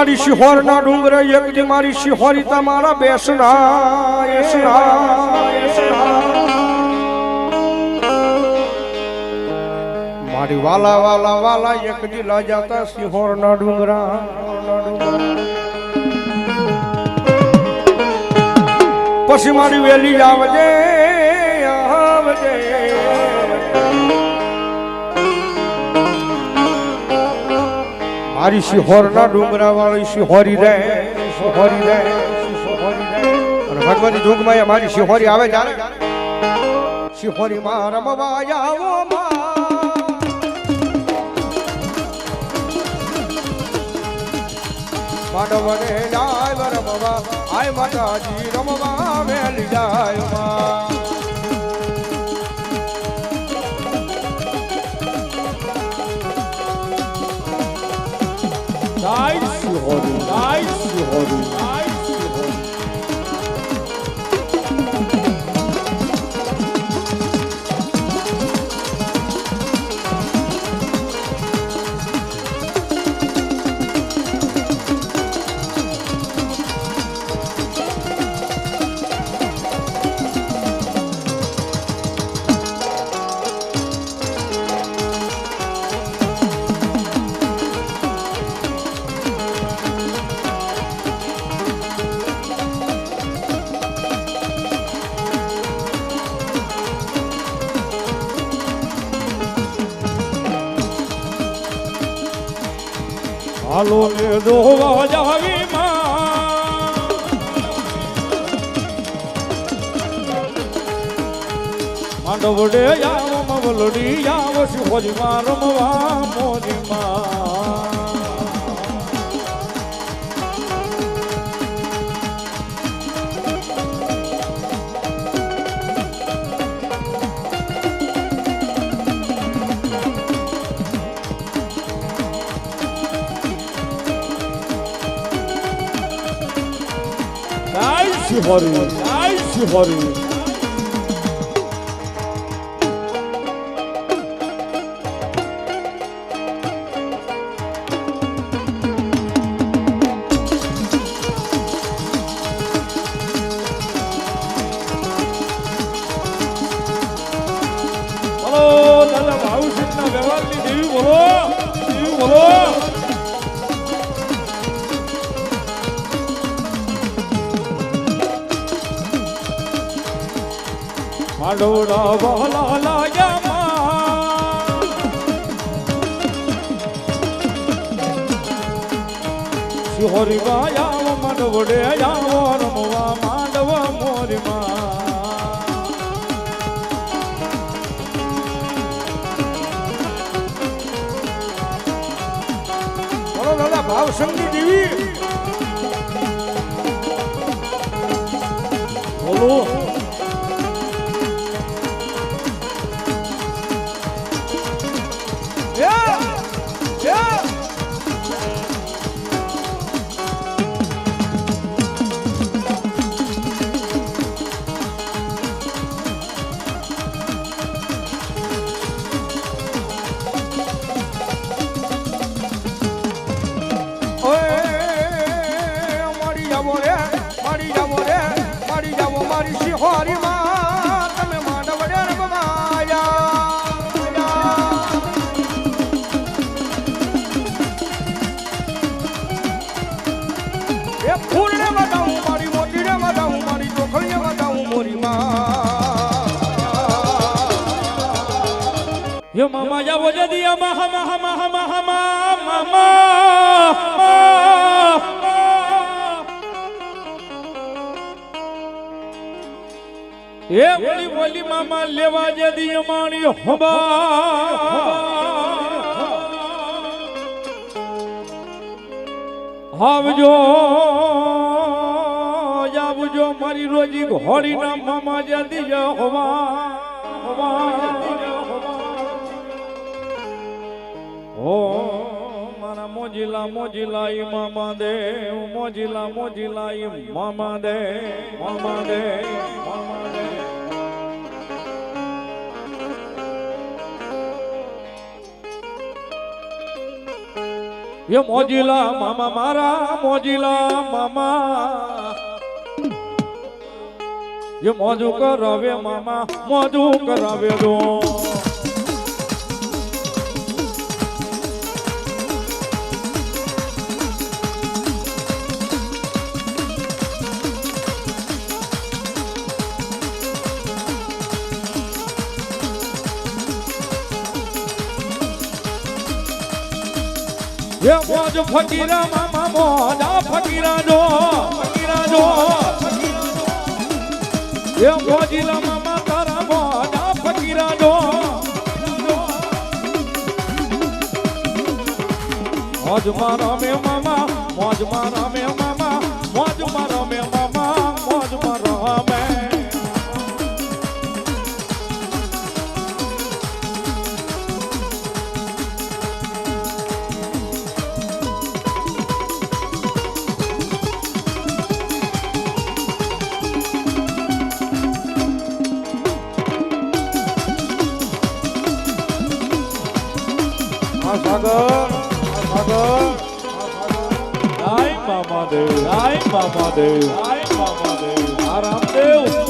મારી શિહોર ના ડુંગરે એક દી મારી શિહોરી તમારા બેસના. મારી વાલા વાલા વાલા એક દી લાજાતા શિહોર ના ડુંગરા પછી મારી વેલી આવજે મારી શિહોર ના ડુંગરા વાળી શિહોરી રે શિહોરી રે. અને ભગવાનની જોગમાં મારી શિહોરી આવે ત્યારે. શિહોરી માં રમવા આવો માં લાય રમવા, આય માતાજી રમવા, વેલી જાય માં ને દોવા જાવી માંડવડે આવો મવલડી આવો શિહોરી માં રમવા મોજી માં হরি শ্রী হরি માડોડા વાલા લાગ્યા શિહોરી આવો માંડવડે આવો રમવા માંડવ મોરી બોલો દાદા ભાવ સંગી દેવી બોલો. યો મામા જાવો જદી અમા હમા હમા હમા હમા મામા એ બોલી બોલી મામા લેવા જદી અમારી હબા. આવજો આવજો મારી રોજી ઘોડી ના મામા જદી હોવા, હવા. ઓ મારા મોજીલા મોજીલા ઈ મામા દે મોજીલા મોજીલા ઈ મામા દે મામા દે મામા દે. એ મોજીલા મામા મારા, મોજીલા મામા. એ મોજુ કરાવે મામા, મોજુ કરાવે દો. મોજ ફકીરા મામા મોજા ફકીરા જો ફકીરા જો એ મોજીલા મામા તારા મોજા ફકીરા જો મોજ મારા મે મામા મોજ મારા મે મામા મોજ મારા સાગર સાગર આય મામા દેવ આય મામા દેવ આય મામા દેવ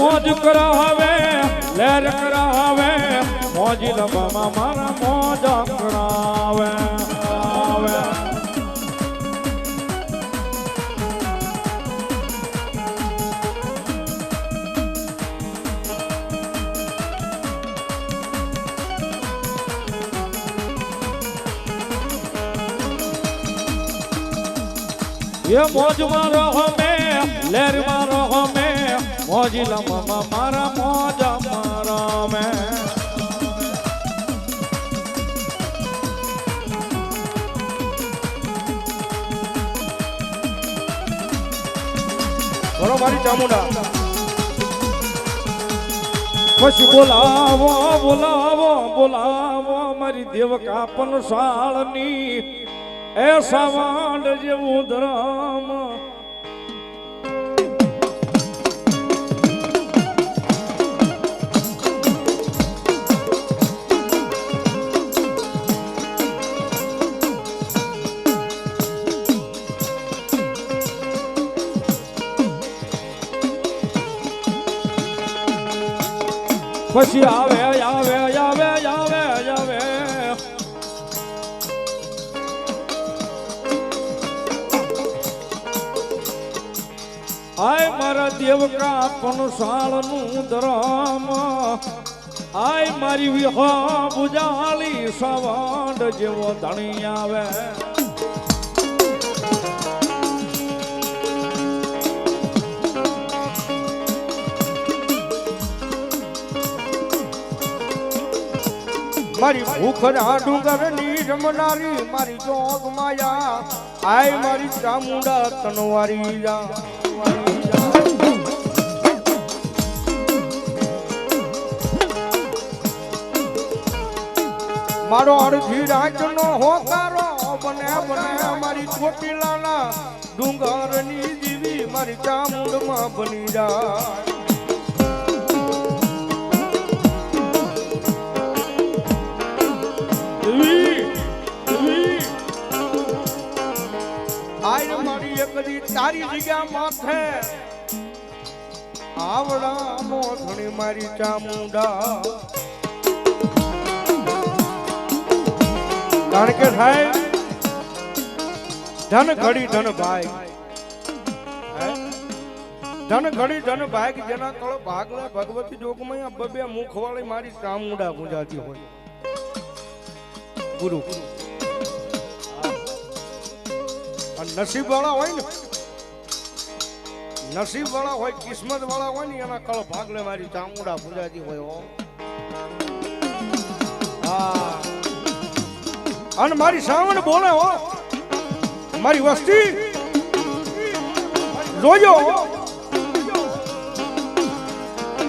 મોજ કરાવે, લહેર કરાવે, મોજી લબામાં મારા મોજ કરાવે એ મોજ મારો મે લહેરમાં રહો મે મોજી લબામાં મારા મોજા, મારા મે. બરો મારી ચામુંડા. પછી બોલાવો બોલાવો બોલાવો, મારી દેવ કાપન શાળની, એ સાવાંડ જેવું ધરામ. પછી આવે આવે આવે આવે આવે. આય મારા દેવ કાપન શાળનું ધરામ આય મારી વિહા બુજાલી સવાંડ જેવો ધણી આવે. મારી ભૂખના ડુંગરની રમનારી મારી જોગ માયા. આય મારી ચામુંડા તનવારી જા. મારો અડધી રાજનો હોકારો બને બને મારી ચોટીલાના ડુંગરની જીવી મારી ચામુંડમાં બની જાય એક જગ્યા માથે. આવડા મોથણી મારી ચામુંડા. કારણ કે સાહેબ, ધન ઘડી ધન ભાઈ ધન ઘડી ધન ભાઈ જેના કળ ભાગલા ભગવતી જોગમાં આ બબે મુખ વાળી મારી ચામુંડા ગુંજાતી હોય. ગુરુ. નસીબ વાળા હોય ને નસીબ વાળા હોય કિસ્મત વાળા હોય ને, એના કળ ભાગલે મારી ચામુંડા પૂજાતી હોય, હો. હા. અને મારી સાવણ બોલે, હો. મારી વસ્તી. જોજો.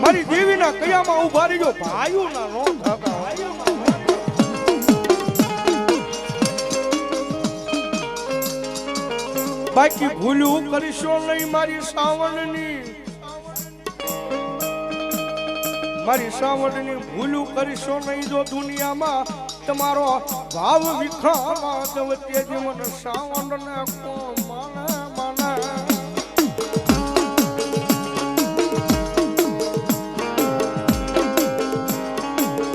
મારી દેવીના કયામાં ઊભા રહીજો. ભાઈઓ ના નો થતા બાકી ભૂલું કરશો નહીં મારી સાવણની મારી સાવણની ભૂલું કરશો નહીં જો દુનિયામાં તમારો ભાવ વિખામાં તો તે જીવન કોણ માના માને.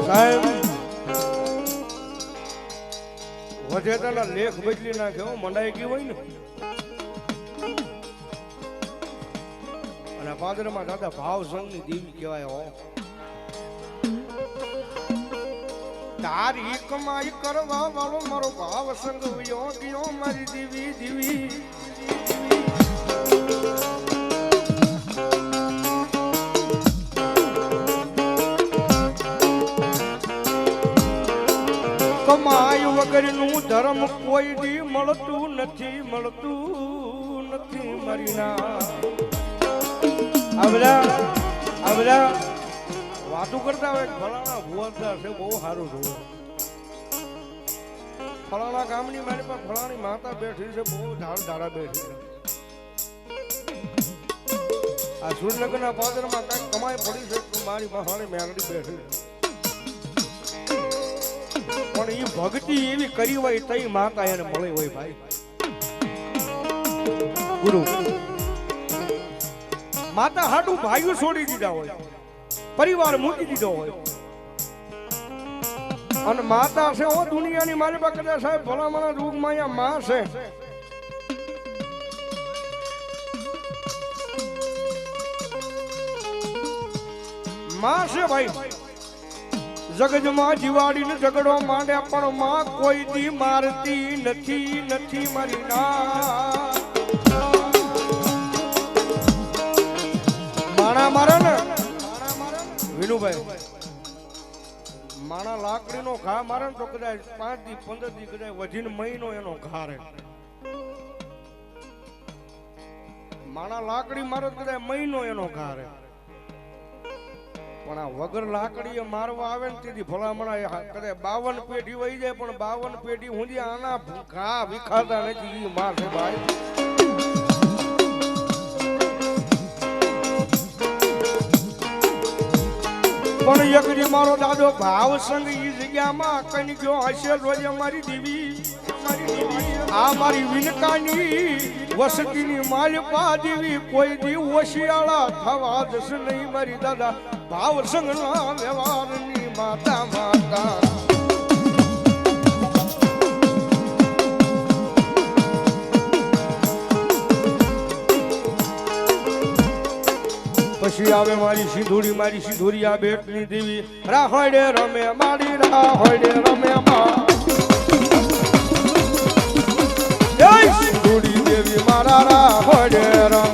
સાહેબ વધેતાના લેખ બદલી નાખ્યો મંડાઈ ગયું હોય ને. અને પાદરમાં દાદા ભાવ સંઘની દેવી કહેવાય હો. તારી કમાઈ કરવા વાળો મારો ભાવ સંગ વયો મારી દેવી દેવી. કમાઈ વગરનું ધર્મ કોઈ દી મળતું નથી મળતું નથી મારી ના. આ બધા વાતો કરતા હોય. ફલાણા ભુવનદાર છે, બહુ સારું જોવે ફલાણા ગામની મારી પાસે ફલાણી માતા બેઠી છે, બહુ ધાડ ધાડા બેઠી છે. આ સુરનગરના પાદરમાં કાંઈક કમાઈ પડી છે, તો મારી મહાણી મેળડી બેઠી પણ એ ભક્તિ એવી કરી હોય તઈ માતા એને મળી હોય ભાઈ. ગુરુ માતા હાડું ભાઈઓ છોડી દીધા હોય. પરિવાર મૂકી દીધો હોય. અને માતા છે, ઓ દુનિયાની મારી પાસે કદાચ સાહેબ ભલામણા રૂપમાં અહીંયા માં છે. માં છે ભાઈ. જગજમાં જીવાડીને ઝઘડો માંડ્યા, પણ માં કોઈ દી મારતી નથી નથી મારી ના. માણા મારે ને? વિનુભાઈ, માણા લાકડીનો ઘા મારે ને તો કદાચ પાંચથી પંદરથી કદાચ વધીને મહિનો એનો ઘા રહે. માણા લાકડી મારે કદાચ મહિનો એનો ઘા રહે. પણ આ વગર લાકડીએ મારવા આવે ને તેથી ભલામણા એ હા- કદાચ બાવન પેઢી વહી જાય, પણ બાવન પેઢી સુધી આના ઘા વિખાતા નથી માર ભાઈ પણ એકરી મારો દાદો ભાવ સંગ ઈ જગ્યામાં કઈ ગયો, હશે રોજ મારી દેવી આ મારી વિનકાની વસતીની માલપા દેવી કોઈ દી ઓશિયાળા થવા જશે નહીં મારી દાદા. ભાવ સંગના વ્યવહારની માતા માતા. પછી આવે મારી સિંધુડી, મારી સિંધુરી આ બેટની દેવી. રાહોડે રમે મારી, રાહોડે રમે મા સિંધુડી દેવી, મારા રાહોડે રમે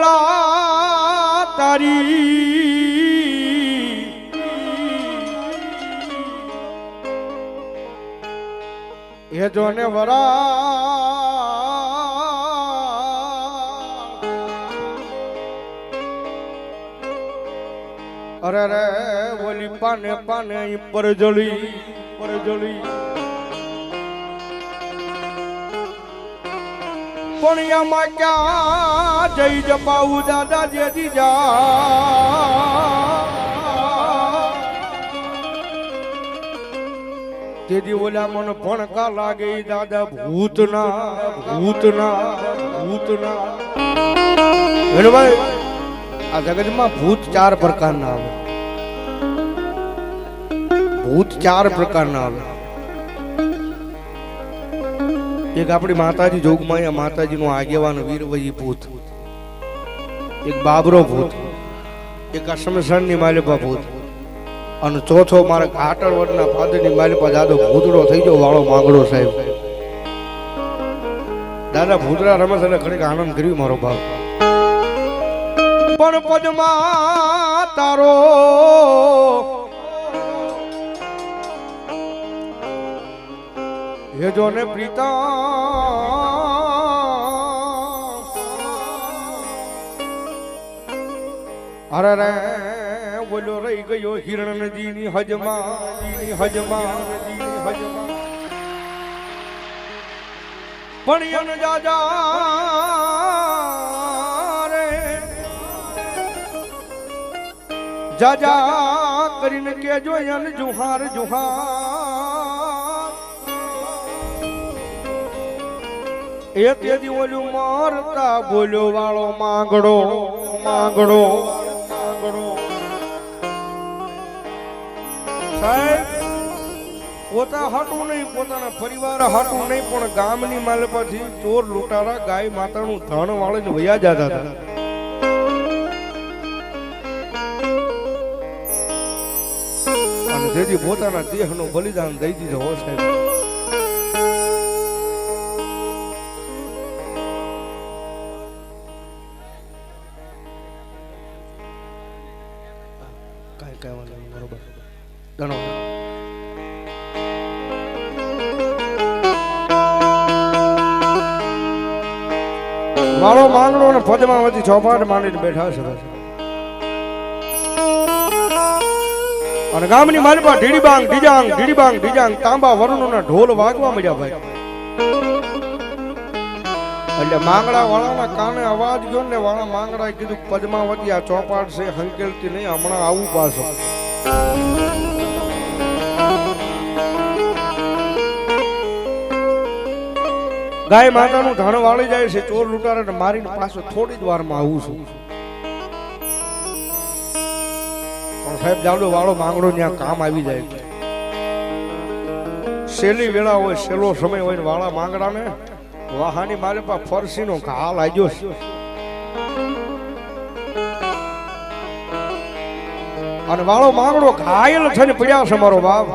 કમલા તારી એ જોને વરા અરે રે ઓલી પાને પાને પરજળી પરજળી પણ એમાં ક્યાં જઈ જપાવું દાદા જેજી જા. તેથી ઓલા મને ભણકા લાગે દાદા ભૂતના ભૂતના ભૂતના. ભાઈ, આ જગતમાં ભૂત ચાર પ્રકારના આવે. ભૂત ચાર પ્રકારના આવે. એક આપણી માતાજી જોગમાયા માતાજીનું આગેવાન વીરવજી ભૂત. એક બાબરો ભૂત. એક આ શમશાનની માલિપા ભૂત. અને ચોથો મારા ઘાટળ વડના પાદરની માલિપા દાદો ભૂતડો થઈ ગયો, વાળો માંગડો સાહેબ. દાદા ભૂતરા રમસ એટલે ખરેખર આનંદ કર્યું મારો ભાવ. પણ પદમાં તારો હે જો ને પ્રીતા. અરે રે બોલો રહી ગયો હિરણજીની હજમાં જીની હજમાં પણ જાજા રે. જાજા કરીને કેજો જુહાર જુહાર. એ તેથી ઓલું મારતા બોલ્યો વાળો માંગડો માંગડો. માંગડો સાહેબ, પોતા હાટું નહીં, પોતાના પરિવાર હાટું નહીં, પણ ગામની માલપાથી ચોર લૂંટારા ગાય માતાનું ધણ વાળીને વયા જતા હતા. અને તેથી પોતાના દેહનું બલિદાન દઈ દીધો સાહેબ. અને પદ્માવતી ચોપાટ માંડીને બેઠા છે. અને ગામની માલપા ઢીડીબાંગ, ઢીજાંગ ઢીડીબાંગ, ઢીજાંગ, તાંબા વરુણોના ઢોલ વાગવા મળ્યા ભાઈ એટલે માંગડા વાળાના કાને અવાજ ગયો ને વાળા માંગડા કીધું, પદ્માવતી, આ ચોપાટ છે હંકેલતી નહીં, હમણાં આવું પાછો ગાય માતાનું ધણ વાળી જાય છે, ચોર લૂંટારાને મારીને પાછો થોડી જ વારમાં આવું છું. પણ સાહેબ, જાડો વાળો માંગડો ત્યાં કામ આવી જાય. સેલી વેળા હોય સેલો સમય હોય વાળા માંગડાને વાહાની મારે પા ફરસીનો ઘા લાગ્યો છે. અને વાળો માંગડો ઘાયલ થઈને પડ્યા છે મારો બાપ.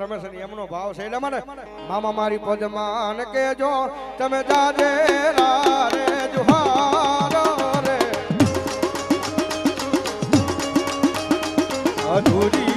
રમેશ ને એમનો ભાવ છે એટલે મને, મામા મારી પદમાન કેજો તમે જાજે રે જુહારો રે. અધૂરી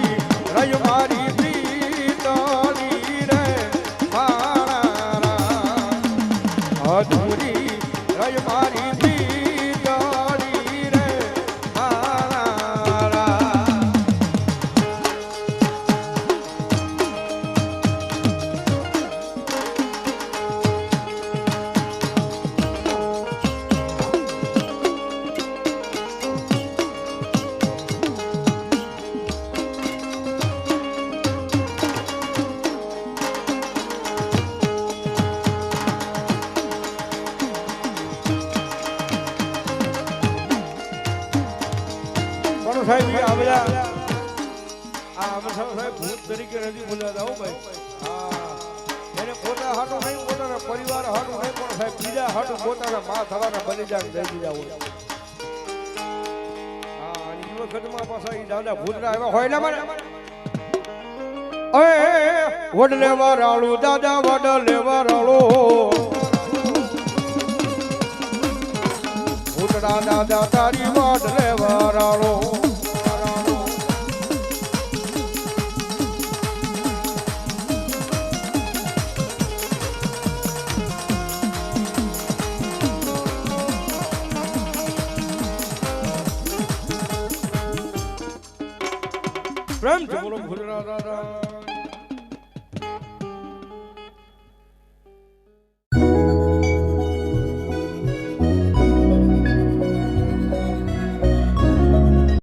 સાહેબ, બીજા હાટો પોતાના મા થવાના બલિદાન દઈ દીધા હોય. દાદા ભૂતરા તારી વડલે વરાળો.